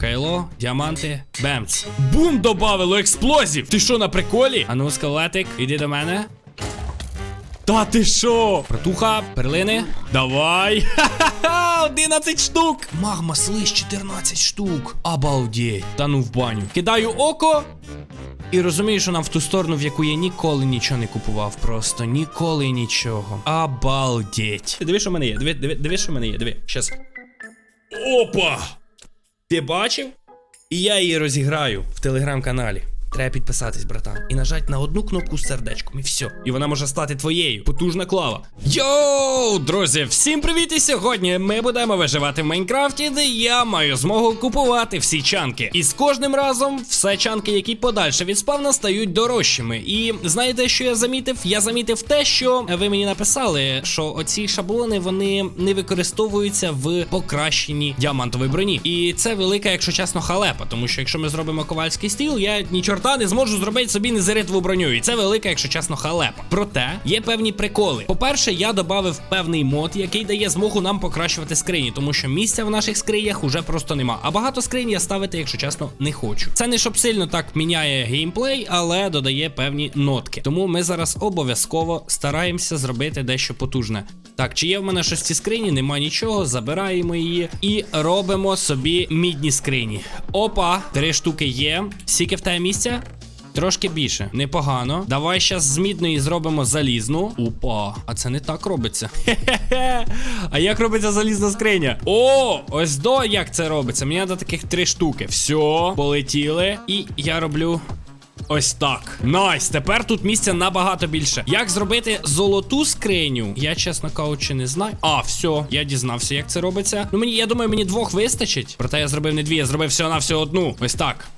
Кайло, діаманти, бемц. Бум добавило експлозів! Ти що на приколі? Ану, скелетик, іди до мене. Та ти що? Протуха, перлини. Давай. Ха-ха-ха! 11 штук. Магма слизь 14 штук. Обалдеть. Та ну в баню. Кидаю око. І розумію, що нам в ту сторону, в яку я ніколи нічого не купував. Просто ніколи нічого. Обалдеть. Диви, що в мене є. Диви, диви, диви, що в мене є. Диви, щас. Опа! Ти бачив? І я її розіграю в телеграм-каналі. Треба підписатись, братан. І нажать на одну кнопку з сердечком, і все. І вона може стати твоєю. Потужна клава. Йоу, друзі, всім привіт! І сьогодні ми будемо виживати в Майнкрафті, де я маю змогу купувати всі чанки. І з кожним разом все чанки, які подальше від спавна, стають дорожчими. І знаєте, що я замітив? Я замітив те, що ви мені написали, що оці шаблони вони не використовуються в покращенні діамантової броні. І це велика, якщо чесно, халепа. Тому що якщо ми зробимо ковальський стіл, я ні чорта не зможу зробити собі незеритову броню. І це велика, якщо чесно, халепа. Проте є певні приколи. По-перше, я додав певний мод, який дає змогу нам покращувати скрині, тому що місця в наших скринях уже просто нема. А багато скринь я ставити, якщо чесно, не хочу. Це не щоб сильно так міняє геймплей, але додає певні нотки. Тому ми зараз обов'язково стараємося зробити дещо потужне. Так, чи є в мене щось в скрині? Нема нічого, забираємо її і робимо собі мідні скрині. Опа, три штуки є. Скільки в тебе місця? Трошки більше, непогано. Давай щас з мідної зробимо залізну. Опа, а це не так робиться. Хе-хе-хе. А як робиться залізна скриня? О, ось до як це робиться. Мені треба таких три штуки. Все, полетіли. І я роблю. Ось так. Найс, тепер тут місця набагато більше. Як зробити золоту скриню? Я, чесно кажучи, не знаю. А, все, я дізнався, як це робиться. Ну мені, я думаю, мені двох вистачить. Проте я зробив не дві, я зробив всього на всього одну. Ось так.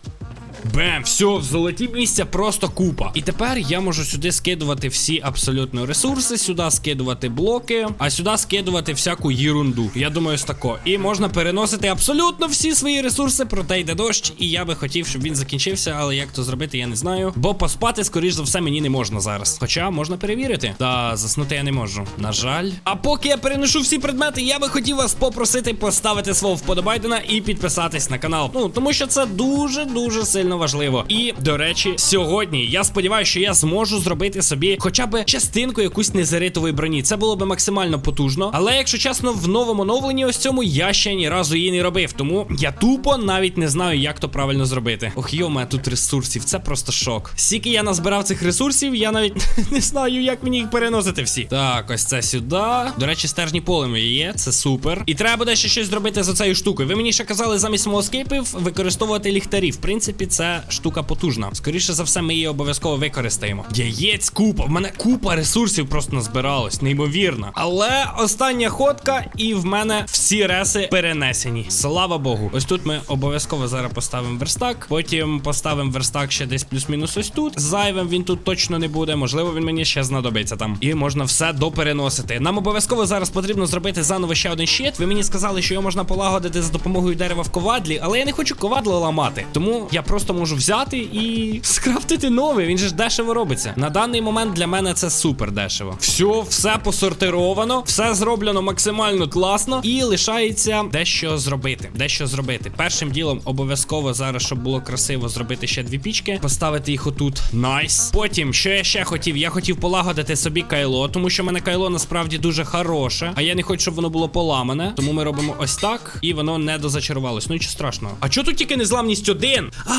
Бем, все, в золоті місця просто купа. І тепер я можу сюди скидувати всі абсолютно ресурси, сюди скидувати блоки, а сюди скидувати всяку єрунду. Я думаю, ось тако. І можна переносити абсолютно всі свої ресурси, проте йде дощ. І я би хотів, щоб він закінчився, але як то зробити, я не знаю. Бо поспати, скоріш за все, мені не можна зараз. Хоча можна перевірити. Та заснути я не можу. На жаль. А поки я переношу всі предмети, я би хотів вас попросити поставити свого вподобайдена і підписатись на канал. Ну тому що це дуже дуже сильно важливо. І до речі, сьогодні я сподіваюся, що я зможу зробити собі хоча б частинку якусь незеритової броні. Це було би максимально потужно. Але якщо чесно, в новому оновленні ось цьому я ще ні разу її не робив. Тому я тупо навіть не знаю, як то правильно зробити. Ох, йома, тут ресурсів. Це просто шок. Скільки я назбирав цих ресурсів, я навіть не знаю, як мені їх переносити всі. Так, ось це сюди. До речі, стержні полем є, це супер. І треба буде ще щось зробити з цією штукою. Ви мені ще казали замість смолоскейпів використовувати ліхтарі. В принципі, це штука потужна. Скоріше за все, ми її обов'язково використаємо. Яєць купа. В мене купа ресурсів просто назбиралось, неймовірно. Але остання ходка, і в мене всі реси перенесені. Слава Богу. Ось тут ми обов'язково зараз поставимо верстак. Потім поставимо верстак ще десь плюс-мінус ось тут. Зайвим він тут точно не буде. Можливо, він мені ще знадобиться там. І можна все допереносити. Нам обов'язково зараз потрібно зробити заново ще один щит. Ви мені сказали, що його можна полагодити за допомогою дерева в ковадлі, але я не хочу ковадло ламати. Тому я просто можу взяти і скрафтити новий. Він же ж дешево робиться. На даний момент для мене це супер дешево. Все, все посортировано, все зроблено максимально класно. І лишається дещо зробити. Дещо зробити. Першим ділом обов'язково зараз, щоб було красиво, зробити ще дві пічки, поставити їх отут. Найс. Потім, що я ще хотів? Я хотів полагодити собі кайло, тому що в мене кайло насправді дуже хороше. А я не хочу, щоб воно було поламане. Тому ми робимо ось так, і воно не дозачарувалось. Ну нічого страшного. А чого тут тільки незламність один? А,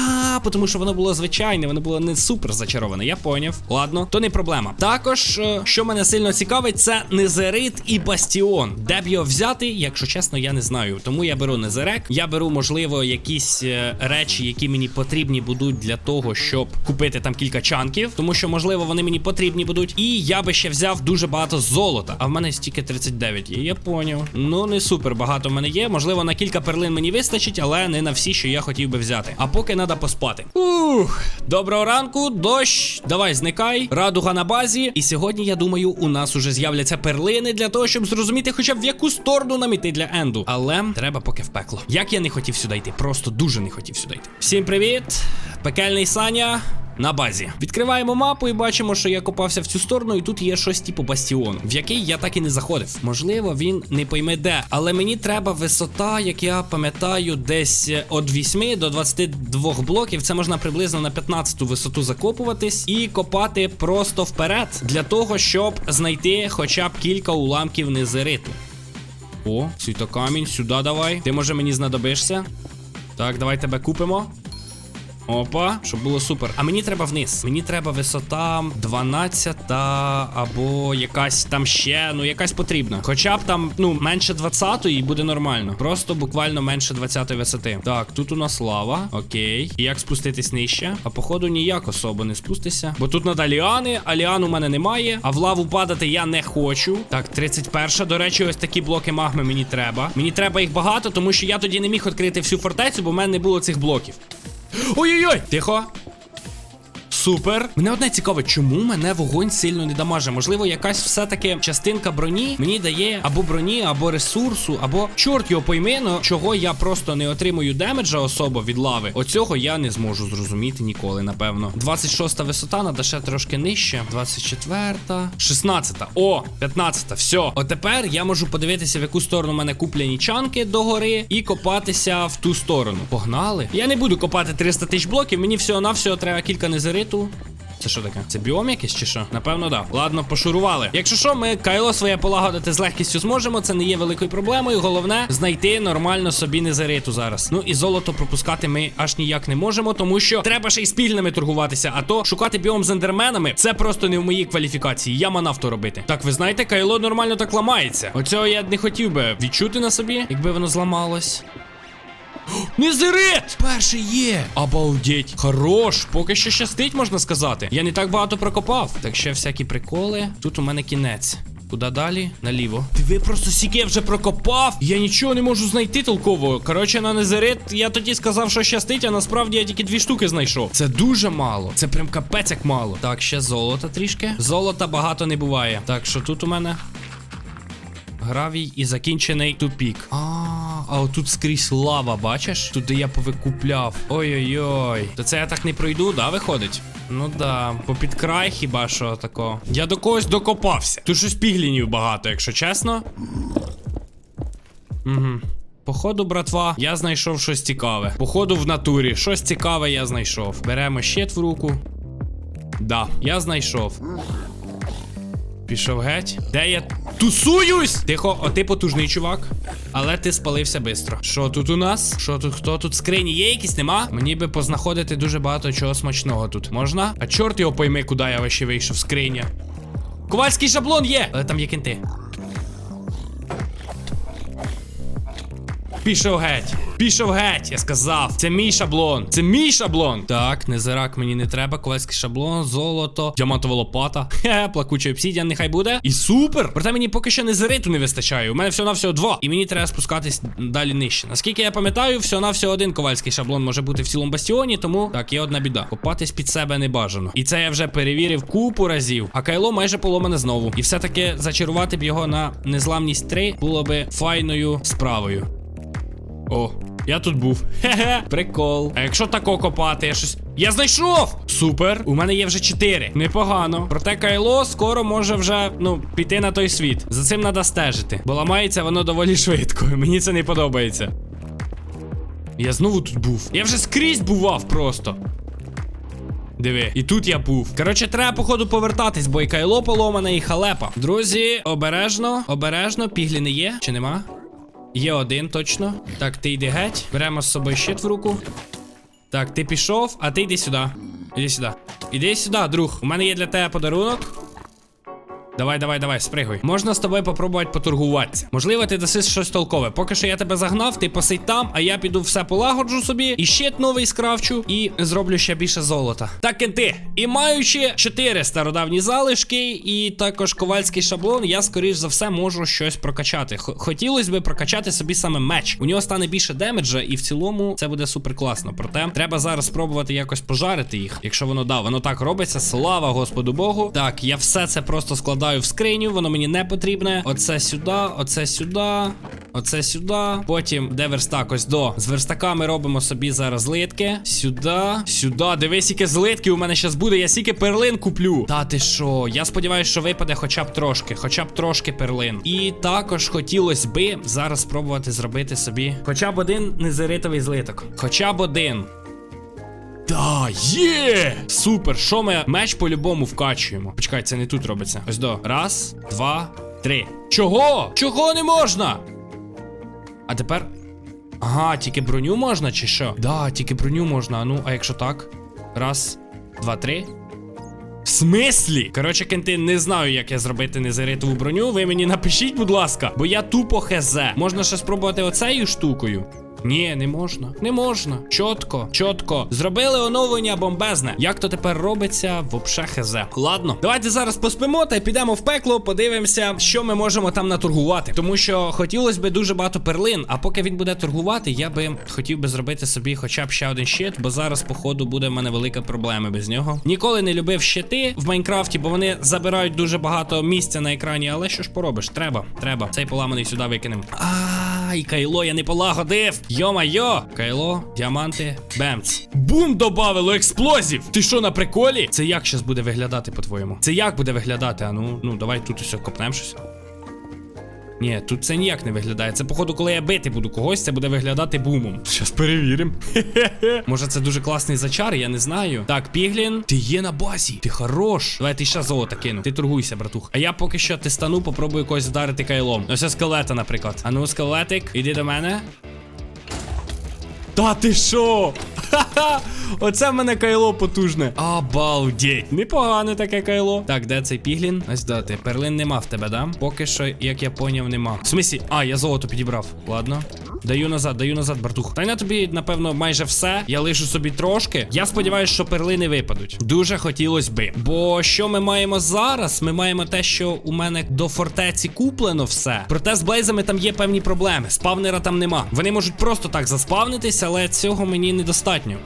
тому що воно було звичайне, воно було не супер зачароване. Я поняв. Ладно, то не проблема. Також, е, що мене сильно цікавить, це незерит і бастіон. Де б його взяти, якщо чесно, я не знаю. Тому я беру незерек. Я беру, можливо, якісь е, речі, які мені потрібні будуть для того, щоб купити там кілька чанків. Тому що, можливо, вони мені потрібні будуть. І я би ще взяв дуже багато золота. А в мене стільки 39 є. Я поняв. Ну, не супер багато в мене є. Можливо, на кілька перлин мені вистачить, але не на всі, що я хотів би взяти. А поки треба поспати. Ух, доброго ранку, дощ. Давай, зникай. Радуга на базі. І сьогодні, я думаю, у нас уже з'являться перлини для того, щоб зрозуміти, хоча б в яку сторону нам іти для енду. Але треба поки в пекло. Як я не хотів сюди йти, просто дуже не хотів сюди йти. Всім привіт! Пекельний Саня. На базі. Відкриваємо мапу і бачимо, що я копався в цю сторону, і тут є щось типу бастіону, в який я так і не заходив. Можливо, він не пойме де. Але мені треба висота, як я пам'ятаю, десь е, від 8 до 22 блоків. Це можна приблизно на 15 висоту закопуватись і копати просто вперед для того, щоб знайти хоча б кілька уламків незериту. О, світокамінь, сюди давай. Ти може мені знадобишся. Так, давай тебе купимо. Опа, щоб було супер. А мені треба вниз. Мені треба висота 12 або якась там ще, ну якась потрібна. Хоча б там, ну, менше 20 і буде нормально. Просто буквально менше 20 висоти. Так, тут у нас лава. Окей. І як спуститись нижче? А походу ніяк особо не спустися. Бо тут надо ліани, а ліан у мене немає. А в лаву падати я не хочу. Так, 31. До речі, ось такі блоки магми мені треба. Мені треба їх багато, тому що я тоді не міг відкрити всю фортецю, бо в мене не було цих блоків. Ой-ой-ой! Тихо. Супер. Мене одне цікаве, чому мене вогонь сильно не дамаже? Можливо, якась все-таки частинка броні мені дає або броні, або ресурсу, або чорт його пойми, но чого я просто не отримую демеджа особо від лави. Оцього я не зможу зрозуміти ніколи, напевно. 26 висота, надо ще трошки нижче. 24, 16. О, 15. Все. Отепер я можу подивитися, в яку сторону мене куплені чанки догори і копатися в ту сторону. Погнали. Я не буду копати 300 тисяч блоків, мені всього-навсього треба кілька незериту. Це що таке? Це біом якийсь чи що? Напевно, да. Ладно, пошурували. Якщо що, ми кайло своє полагодити з легкістю зможемо. Це не є великою проблемою. Головне знайти нормально собі незариту зараз. Ну і золото пропускати ми аж ніяк не можемо, тому що треба ще й спільними торгуватися. А то шукати біом з ендерменами це просто не в моїй кваліфікації. Я манав то робити. Так, ви знаєте, кайло нормально так ламається. Оцього я не хотів би відчути на собі, якби воно зламалось. Незерит! Перший є! Обалдеть! Хорош! Поки що щастить, можна сказати. Я не так багато прокопав. Так ще всякі приколи. Тут у мене кінець. Куди далі? Наліво. Диви, просто сіки я вже прокопав. Я нічого не можу знайти толкового. Коротше, на незерит я тоді сказав, що щастить, а насправді я тільки дві штуки знайшов. Це дуже мало. Це прям капець як мало. Так, ще золота трішки. Золота багато не буває. Так, що тут у мене? Гравій і закінчений тупік. А, а отут скрізь лава, бачиш? Тут де я повикупляв. Ой-ой-ой. То це я так не пройду, да, виходить? Ну да, попід край хіба що тако. Я до когось докопався. Тут щось піглінів багато, якщо чесно. Угу. Походу, братва, я знайшов щось цікаве. Походу, в натурі. Щось цікаве я знайшов. Беремо щит в руку. Да, я знайшов. Пішов геть. Де я тусуюсь? Тихо, о, ти потужний чувак. Але ти спалився бистро. Що тут у нас? Що тут? Хто тут? Скрині є якісь нема? Мені би познаходити дуже багато чого смачного тут. Можна? А чорт його пойми, куди я ще вийшов. Скриня. Ковальський шаблон є! Але там є кінти. Пішов геть. Пішов геть, я сказав. Це мій шаблон. Це мій шаблон. Так, незирак мені не треба. Ковальський шаблон, золото, діамантова лопата. Хе, плакучий обсідіан нехай буде. І супер! Проте мені поки що незириту не вистачає. У мене всього навсього два. І мені треба спускатись далі нижче. Наскільки я пам'ятаю, всього навсього один ковальський шаблон може бути в цілому бастіоні, тому так, є одна біда. Копатись під себе не бажано. І це я вже перевірив купу разів. А кайло майже поломане знову. І все-таки зачарувати б його на незламність 3 було би файною справою. О, я тут був. Хе-хе, прикол. А якщо тако копати, я щось. Я знайшов! Супер! У мене є вже 4. Непогано. Проте кайло скоро може вже, ну, піти на той світ. За цим треба стежити. Бо ламається воно доволі швидко. Мені це не подобається. Я знову тут був. Я вже скрізь бував просто. Диви, і тут я був. Коротше, треба, походу, повертатись, бо і кайло поломане, і халепа. Друзі, обережно, обережно, піглі не є, чи нема? Є один точно. Так, ти йди геть. Беремо з собою щит в руку. Так, ти пішов, а ти йди сюди. Іди сюди. Іди сюди, друг. У мене є для тебе подарунок. Давай, давай, давай, спригуй. Можна з тобою попробувати поторгуватися. Можливо, ти даси щось толкове. Поки що я тебе загнав, ти посидь там, а я піду все полагоджу собі. І щит новий скрафчу, і зроблю ще більше золота. Так, кенти. І маючи 4 стародавні залишки, і також ковальський шаблон, я скоріш за все можу щось прокачати. Х- Хотілося би прокачати собі саме меч. У нього стане більше демеджа, і в цілому це буде супер класно. Проте треба зараз спробувати якось пожарити їх. Якщо воно да, воно так робиться. Слава Господу Богу. Так, я все це просто складаю в скриню, воно мені не потрібне. Оце сюди, оце сюди. Оце сюди. Потім де верстак? Ось до. З верстака ми робимо собі зараз злитки. Сюди, сюди. Дивись, які злитки у мене зараз буде. Я стільки перлин куплю. Та ти що? Я сподіваюся, що випаде хоча б трошки, хоча б трошки перлин. І також хотілося би зараз спробувати зробити собі хоча б один незеритовий злиток. Хоча б один. Да, є! Супер! Що ми меч по-любому вкачуємо? Почекай, це не тут робиться. Ось до. Раз, два, три. Чого? Чого не можна? А тепер. Ага, тільки броню можна, чи що? Да, тільки броню можна. Ну, а якщо так? Раз, два, три. В смислі? Коротше, кенти, не знаю, як я зробити незаритову броню. Ви мені напишіть, будь ласка, бо я тупо хз. Можна ще спробувати оцею штукою. Ні, не можна. Не можна. Чотко, чотко. Зробили оновлення бомбезне. Як то тепер робиться, вообще хз. Ладно, давайте зараз поспимо та й підемо в пекло, подивимося, що ми можемо там наторгувати. Тому що хотілося би дуже багато перлин. А поки він буде торгувати, я би хотів би зробити собі хоча б ще один щит, бо зараз, походу, буде в мене велика проблема без нього. Ніколи не любив щити в Майнкрафті, бо вони забирають дуже багато місця на екрані. Але що ж поробиш? Треба, треба. Цей поламаний сюди викинемо. Ай, кайло, я не полагодив. Йо-майо, кайло, діаманти, бемц. Бум добавило експлозів. Ти що на приколі? Це як щас буде виглядати, по-твоєму? Це як буде виглядати? А ну, ну давай тут усе копнемо щось. Ні, тут це ніяк не виглядає. Це, походу, коли я бити буду когось, це буде виглядати бумом. Щас перевіримо. Може, це дуже класний зачар, я не знаю. Так, Піглін, ти є на базі. Ти хорош. Давай ти ще золото кину. Ти торгуйся, братух. А я поки що тестану, попробую когось вдарити кайлом. Ось скелета, наприклад. А ну, скелетик, іди до мене. Та ти що? Ха-ха! Оце в мене кайло потужне. Обалдеть. Непогане таке кайло. Так, де цей піглін? Ось дати. Перлин нема в тебе, да? Поки що, як я поняв, нема. В смислі, а, я золото підібрав. Ладно. Даю назад, даю назад, братух. Та й на тобі, напевно, майже все. Я лишу собі трошки. Я сподіваюся, що перлини випадуть. Дуже хотілося би. Бо що ми маємо зараз? Ми маємо те, що у мене до фортеці куплено все. Проте з блейзами там є певні проблеми. Спавнера там нема. Вони можуть просто так заспавнитися, але цього мені недостатньо.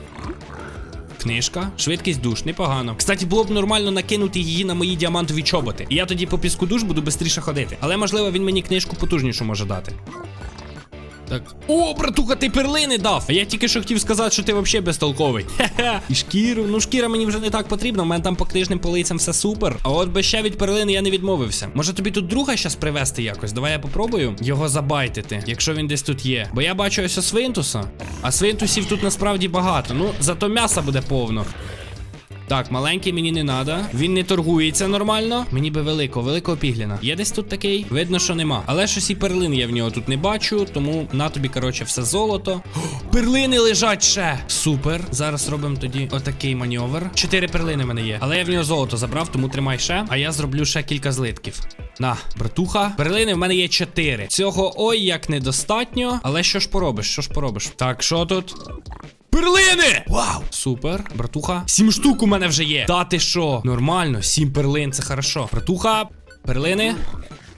Книжка, швидкість душ, непогано. Кстати, було б нормально накинути її на мої діамантові чоботи. І я тоді по піску душ буду швидше ходити. Але можливо він мені книжку потужнішу може дати. Так. О, братуха, ти перлини дав! Я тільки що хотів сказати, що ти взагалі безтолковий. Хе-хе. І шкіру. Ну, шкіра мені вже не так потрібна. У мене там по книжним полицям все супер. А от би ще від перлини я не відмовився. Може тобі тут друга щас привезти якось? Давай я попробую його забайтити, якщо він десь тут є. Бо я бачу ось свинтуса. А свинтусів тут насправді багато. Ну, зато м'яса буде повно. Так, маленький мені не надо. Він не торгується нормально. Мені би великого, великого пігліна. Є десь тут такий? Видно, що нема. Але щось і перлин я в нього тут не бачу. Тому на тобі, коротше, все золото. О, перлини лежать ще. Супер. Зараз робимо тоді отакий маневр. Чотири перлини в мене є. Але я в нього золото забрав, тому тримай ще. А я зроблю ще кілька злитків. На, братуха. Перлини в мене є чотири. Цього ой як недостатньо. Але що ж поробиш? Що ж поробиш? Так, що тут? Перлини! Вау! Супер, братуха. Сім штук у мене вже є. Та ти що? Нормально, сім перлин, це хорошо. Братуха, перлини.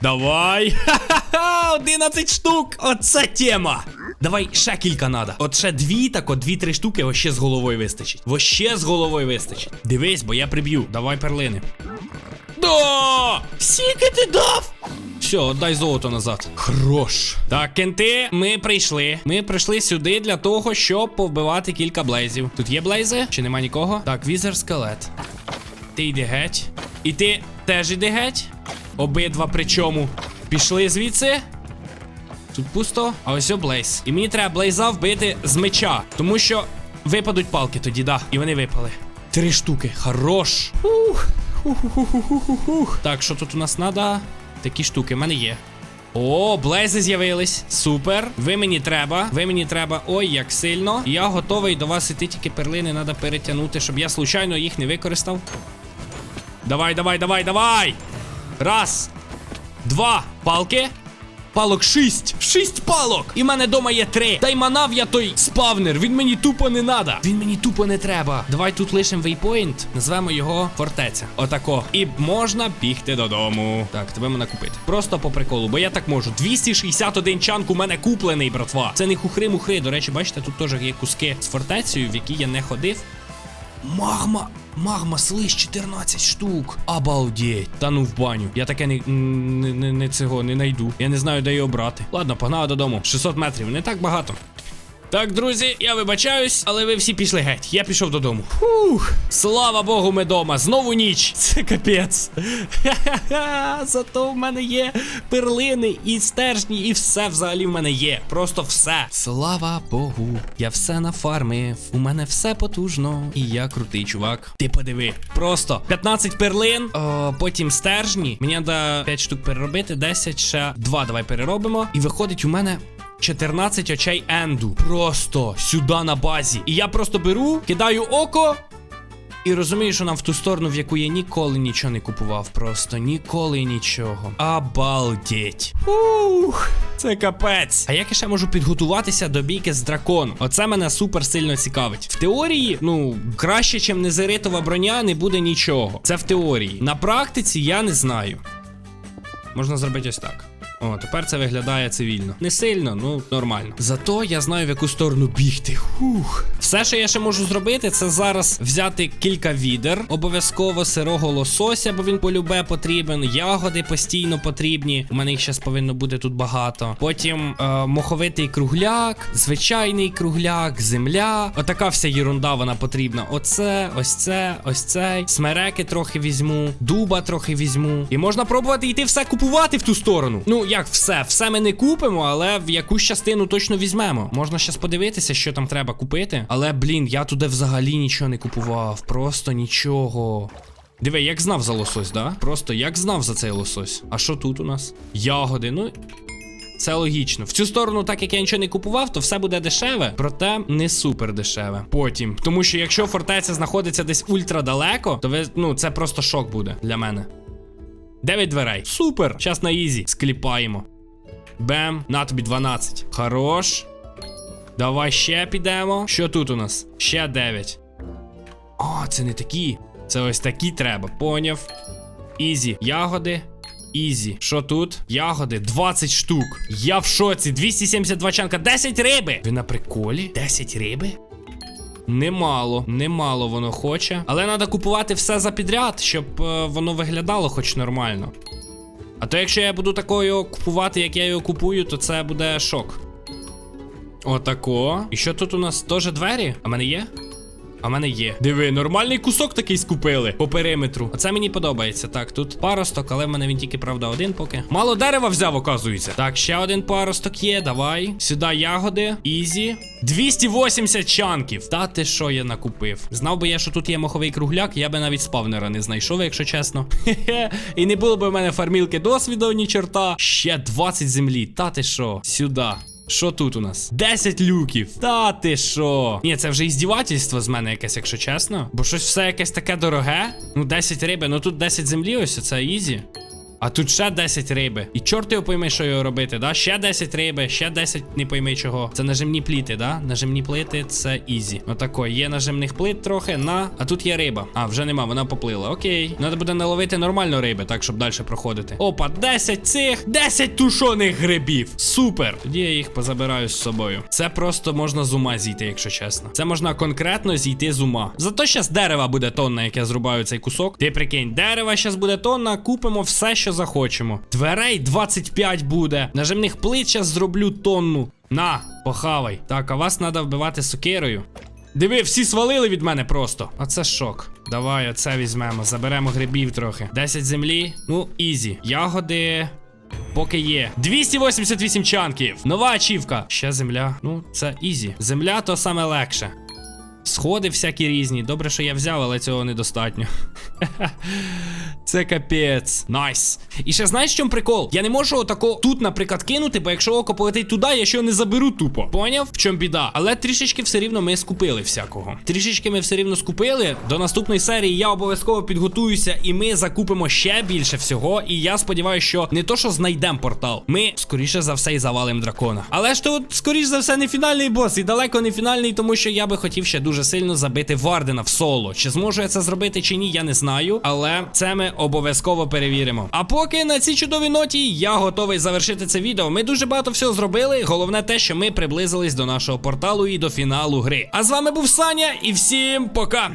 Давай. Ха-ха-ха! 11 штук. Оце тема. Давай ще кілька надо. От ще дві, так от дві-три штуки, вообще з головою вистачить. Вообще з головою вистачить. Дивись, бо я приб'ю. Давай перлини. Да! Скільки ти дав? Все, дай золото назад. Хорош. Так, кенти, ми прийшли. Ми прийшли сюди для того, щоб повбивати кілька блейзів. Тут є блейзи? Чи нема нікого? Так, візер скелет. Ти йди геть. І ти теж іди геть. Обидва причому. Пішли звідси. Тут пусто, а ось блейз. І мені треба блейза вбити з меча. Тому що випадуть палки тоді, да. І вони випали. Три штуки. Хорош. Ух. Ух-ух-ух-ух-ух. Так, що тут у нас надо? Такі штуки в мене є. О, блейзи з'явились. Супер. Ви мені треба. Ви мені треба. Ой, як сильно. Я готовий до вас іти, тільки перлини треба перетягнути, щоб я случайно їх не використав. Давай, давай, давай, давай. Раз. Два. Палки. Палок шість. Шість палок. І в мене дома є три. Та й манав я той спавнер. Він мені тупо не надо. Він мені тупо не треба. Давай тут лишимо вейпоінт. Назвемо його фортеця. Отако. І можна бігти додому. Так, тебе можна купити. Просто по приколу, бо я так можу. 261 чанк у мене куплений, братва. Це не хухри-мухри. До речі, бачите, тут теж є куски з фортецею, в які я не ходив. Магма. Магма слиш 14 штук. Обалдеть. Та ну в баню. Я таке не, не, не, не цього не найду. Я не знаю, де його брати. Ладно, погнали додому. 600 метрів, не так багато. Так, друзі, я вибачаюсь, але ви всі пішли геть. Я пішов додому. Фух, слава Богу, ми дома. Знову ніч. Це капець. Зато в мене є перлини і стержні, і все взагалі в мене є. Просто все. Слава Богу. Я все нафармив. У мене все потужно. І я крутий чувак. Ти подиви. Просто 15 перлин, о, потім стержні. Мені треба 5 штук переробити, 10 ще 2 давай переробимо. І виходить у мене 14 очей енду. Просто сюди на базі. І я просто беру, кидаю око. І розумію, що нам в ту сторону, в яку я ніколи нічого не купував. Просто ніколи нічого. Обалдеть. Ух, це капець. А як я ще можу підготуватися до бійки з драконом? Оце мене супер сильно цікавить. В теорії, ну, краще, чим незеритова броня, не буде нічого. Це в теорії. На практиці я не знаю. Можна зробити ось так. О, тепер це виглядає цивільно. Не сильно, ну нормально. Зато я знаю, в яку сторону бігти. Хух. Все, що я ще можу зробити, це зараз взяти кілька відер, обов'язково сирого лосося, бо він полюбе потрібен. Ягоди постійно потрібні. У мене їх зараз повинно бути тут багато. Потім е, моховитий кругляк, звичайний кругляк, земля. Отака вся єрунда вона потрібна. Оце, ось це, ось цей. Смереки трохи візьму, дуба трохи візьму. І можна пробувати йти все купувати в ту сторону. Ну, як все, все ми не купимо, але в якусь частину точно візьмемо. Можна щас подивитися, що там треба купити. Але, блін, я туди взагалі нічого не купував. Просто нічого. Диви, як знав за лосось, да? Просто як знав за цей лосось. А що тут у нас? Ягоди, ну. Це логічно. В цю сторону, так як я нічого не купував, то все буде дешеве, проте не супер дешеве. Потім. Тому що якщо фортеця знаходиться десь ультра далеко, то ви, ну, це просто шок буде для мене. 9 дверей. Супер! Щас на ізі. Скліпаємо. Бем, на тобі 12. Хорош. Давай ще підемо. Що тут у нас? Ще 9. А, це не такі. Це ось такі треба. Поняв. Ізі. Ягоди. Ізі. Що тут? Ягоди 20 штук. Я в шоці. 272 чанка. 10 риби. Ви на приколі? 10 риби? Немало, немало воно хоче. Але треба купувати все за підряд, щоб е, воно виглядало хоч нормально. А то якщо я буду такою купувати, як я його купую, то це буде шок. Отако. І що тут у нас? Теж двері? А мене є? А в мене є. Диви, нормальний кусок такий скупили по периметру. Оце мені подобається. Так, тут паросток, але в мене він тільки, правда, один поки. Мало дерева взяв, оказується. Так, ще один паросток є. Давай. Сюди ягоди. Ізі. 280 чанків. Та ти що я накупив? Знав би я, що тут є моховий кругляк, я би навіть спавнера не знайшов, якщо чесно. Хе-хе. І не було б в мене фармілки досвіду, ні чорта. Ще 20 землі. Та ти що? Сюди. Що тут у нас? 10 люків. Та ти що? Ні, це вже іздівательство з мене якесь, якщо чесно. Бо щось все якесь таке дороге. Ну, 10 риби, ну тут 10 землі, ось це ізі. А тут ще 10 риби. І чорт його пойми, що його робити, да? Ще 10 риби, ще 10 не пойми чого. Це нажимні пліти, да? Нажимні плити це ізі. Отако, є нажимних плит трохи, на. А тут є риба. А, вже нема, вона поплила. Окей. Треба буде наловити нормально риби, так, щоб далі проходити. Опа, 10 цих, 10 тушоних грибів. Супер. Тоді я їх позабираю з собою. Це просто можна з ума зійти, якщо чесно. Це можна конкретно зійти з ума. Зато щас дерева буде тонна, як я зрубаю цей кусок. Ти прикинь, дерева щас буде тонна, купимо все, що захочемо. Дверей 25 буде. Нажимних щас зроблю тонну. На, похавай. Так, а вас треба вбивати сокирою. Диви, всі свалили від мене просто. Оце шок. Давай, оце візьмемо. Заберемо грибів трохи. 10 землі. Ну, ізі. Ягоди. Поки є. 288 чанків. Нова ачівка. Ще земля. Ну, це ізі. Земля то саме легше. Сходи всякі різні. Добре, що я взяв, але цього недостатньо. Це капець. Найс. І ще знаєш, в чому прикол? Я не можу отако тут, наприклад, кинути, бо якщо око полетить туди, я ще не заберу тупо. Поняв? В чому біда? Але трішечки все рівно ми скупили всякого. Трішечки ми все рівно скупили. До наступної серії я обов'язково підготуюся, і ми закупимо ще більше всього. І я сподіваюся, що не то, що знайдемо портал, ми скоріше за все і завалимо дракона. Але ж тут, скоріше за все, не фінальний бос, і далеко не фінальний, тому що я би хотів ще дуже сильно забити Вардена в соло. Чи зможу я це зробити, чи ні, я не знаю. Але це ми обов'язково перевіримо. А поки на цій чудовій ноті я готовий завершити це відео. Ми дуже багато всього зробили. Головне те, що ми приблизились до нашого порталу і до фіналу гри. А з вами був Саня, і всім пока!